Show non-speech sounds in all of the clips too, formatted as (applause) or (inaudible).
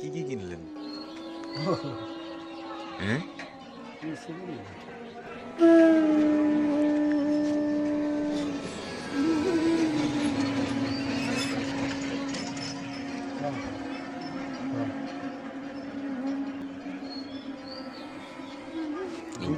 কি কি কিনলেন? (laughs) হ্যাঁ?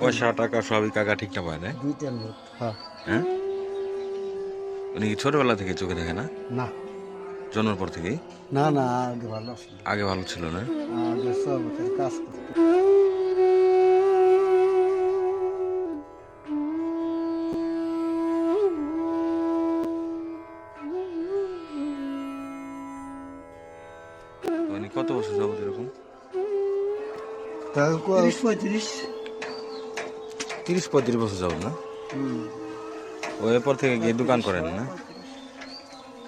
পয়সা টাকা সবই কাকা ঠিক না? পায় না হ্যাঁ।, হ্যাঁ। উনি ছোটবেলা থেকে চোখে দেখে না? না। জন্মের পর থেকেই? না না আগে ভালো ছিল। আগে ভালো ছিল না? আগে সব কাজ করতো। উনি কত বছর যাবত এরকম? তাহলে তিরিশ পঁয়ত্রিশ। তিরিশ পঁয়ত্রিশ বছর যাবত না? ও এরপর থেকে গিয়ে দোকান করেন না দোকান করি ধরেন তাও আর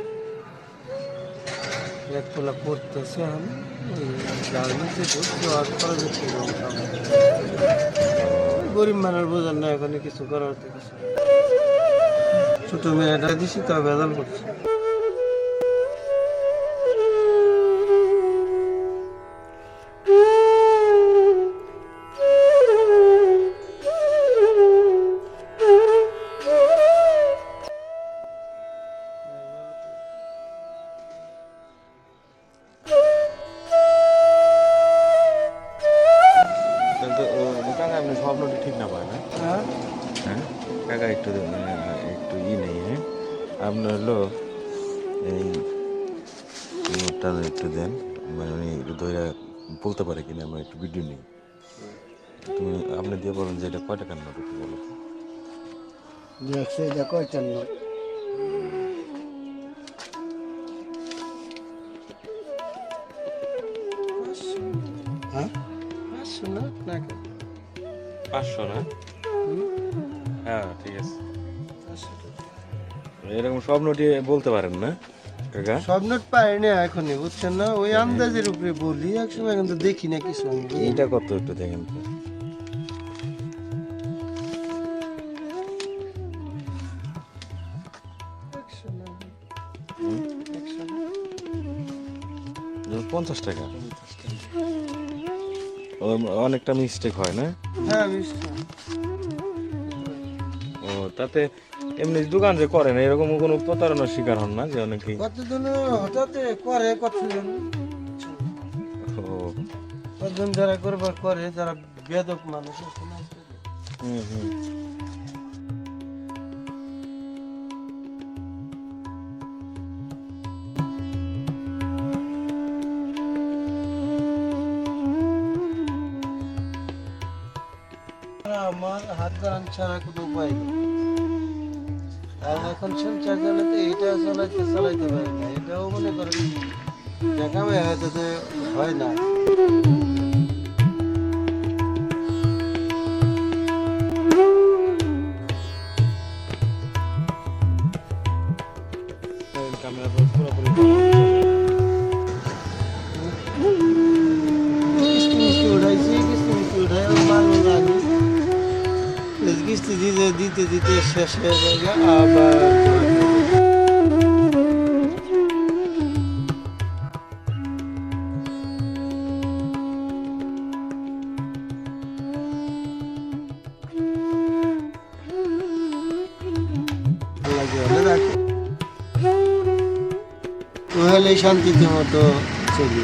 তোলা করতেছে, আমি গার্মেন্টসে ঢুকছে আর করা যাচ্ছে গরিব মানুষ বোঝার না এখানে কিছু করার কিছু। ছোট মেয়েটা দিছি তা বেদাল করছে একটু মানে, একটু ই নেই হ্যাঁ। আপনার হলো এই নোটটা একটু দেন মানে উনি একটু ধরে বলতে পারে কিনা আমরা একটু ভিডিও নেই। তুমি আপনি দিয়ে বলেন যে এটা কয় টাকার নোট একটু বলো। দেখছে এটা নোট? হ্যাঁ? পাঁচশো না না পাঁচশো না? হ্যাঁ ঠিক আছে। এরকম সব নোটই বলতে পারেন না কাকা? সব নোট পাই না এখনই বুঝছেন না? ওই আন্দাজের উপরে বলি একসময় কিন্তু দেখি না কিছু এইটা কত একটু দেখেন তো। পঞ্চাশ টাকা। অনেকটা মিস্টেক হয় না? হ্যাঁ মিষ্টি ও তাতে এমনি দোকান যে করেন এরকম কোনো প্রতারণার শিকার হন না যে অনেকেই? কতজন হঠাৎ করে কতজন? কতজন যারা করবার করে যারা বেদক মানুষ হুম হুম। আমার হাত বাড়ান ছাড়া কোনো উপায় নেই। কারণ এখন সংসার চালাতে এটা চালাইতে চালাইতে পারে না। এটাও মনে করেন দেখাবে হয়তো হয় না। দিতে দিতে শেষ হয়ে যাবে আবার শান্তিতে মতো চলি